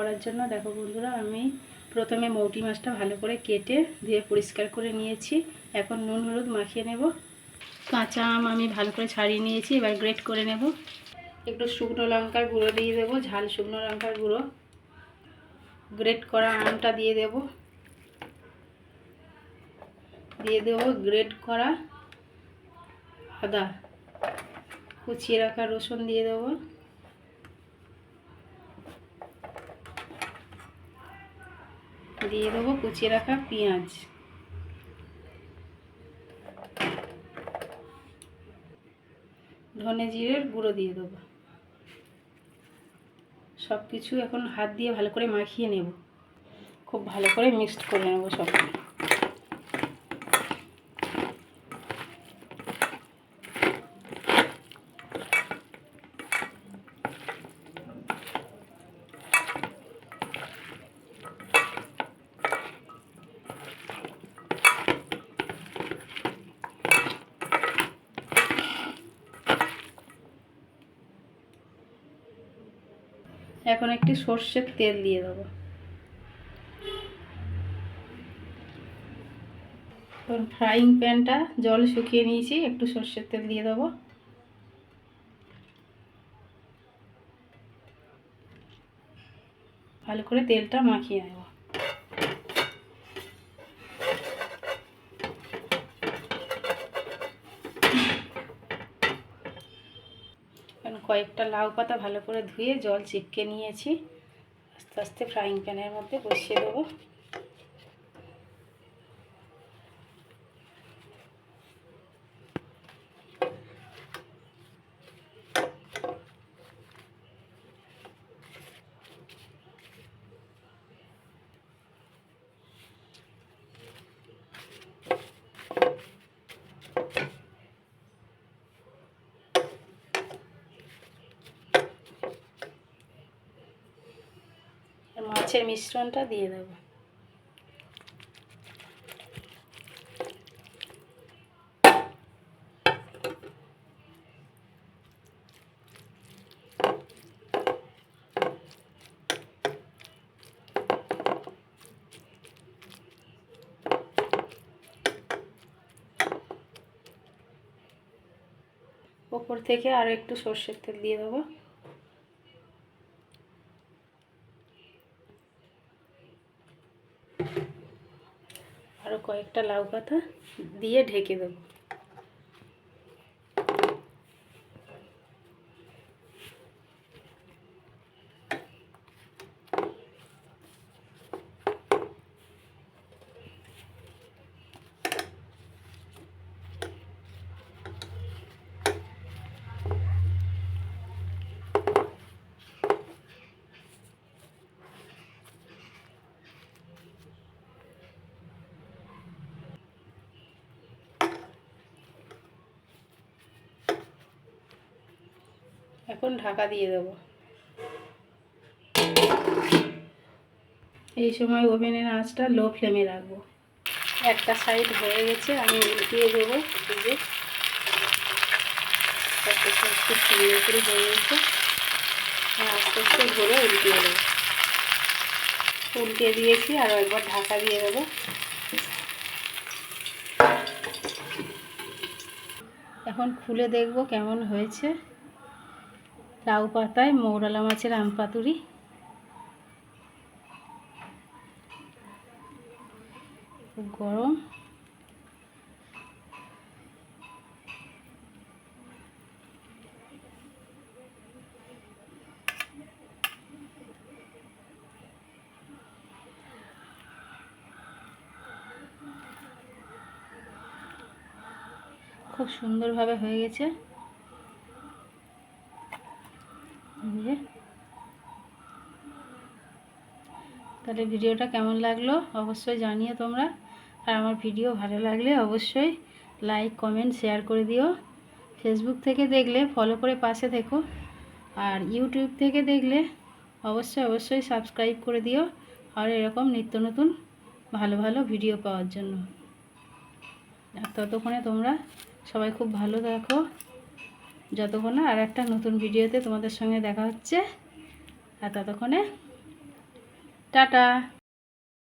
করার জন্য দেখো বন্ধুরা, আমি প্রথমে মৌটি মাছটা ভালো করে কেটে ধুয়ে পরিষ্কার করে নিয়েছি। এখন নুন, হলুদ মাখিয়ে নেব। কাঁচা আম আমি ভালো করে ছাড়িয়ে নিয়েছি, এবার গ্রেট করে নেব। একটু শুকনো লঙ্কার গুঁড়ো দিয়ে দেবো, ঝাল শুকনো লঙ্কার গুঁড়ো। গ্রেট করা আমটা দিয়ে দেব। দিয়ে দেবো গ্রেট করা আদা। কুচিয়ে রাখা রসুন দিয়ে দেবো। দিয়ে দেবো, কুচিয়ে রাখা পেঁয়াজ। ধনে জিরের গুঁড়ো দিয়ে দেবো। সব কিছু এখন হাত দিয়ে ভালো করে মাখিয়ে নেব। খুব ভালো করে মিক্সড করে নেব সব এখন একটি সর্ষের তেল দিয়ে দেবো। ফ্রাইং প্যানটা জল শুকিয়ে নিয়েছি, একটু সর্ষের তেল দিয়ে দেবো। ভালো করে তেলটা মাখিয়ে নেব এখন কয়েকটা লাউ পাতা ভালো করে ধুয়ে জল চিপকে নিয়েছি। আস্তে আস্তে ফ্রাইং প্যানের মধ্যে বসিয়ে দেবো। মাছের মিশ্রণটা দিয়ে দেবো। ওপর থেকে আরও একটু সর্ষের তেল দিয়ে দেবো। আরও কয়েকটা লাউ পাতা দিয়ে ঢেকে দেবো। এখন ঢাকা দিয়ে দেব। এই সময় ওভেনের আঁচটা লো ফ্লেমে রাখব। একটা সাইড হয়ে গেছে, আমি উল্টিয়ে দেবো যে। একটা সুন্দর করে হয়ে গেছে। আস্তে আস্তে ঘুরে উল্টিয়ে দেবো। উল্টে দিয়েছি আরও একবার ঢাকা দিয়ে দেবো। এখন খুলে দেখব কেমন হয়েছে। লাউ পাতায় মৌরালা মাছের আম পাতুরি। গরম। খুব সুন্দরভাবে হয়ে গেছে। যে তাহলে ভিডিওটা কেমন লাগল? অবশ্যই জানিও তোমরা। আর আমার ভিডিও ভালো লাগলে অবশ্যই লাইক, কমেন্ট, শেয়ার করে দিও। ফেসবুক থেকে দেখলে ফলো করে পাশে থেকো। আর ইউটিউব থেকে দেখলে অবশ্যই অবশ্যই সাবস্ক্রাইব করে দিও। আর এরকম নিত্য নতুন ভালো ভালো ভিডিও পাওয়ার জন্য। আর ততক্ষণে তোমরা সবাই খুব ভালো দেখো যতক্ষণ আর একটা নতুন ভিডিওতে তোমাদের সঙ্গে দেখা হচ্ছে আর ততক্ষণে টাটা।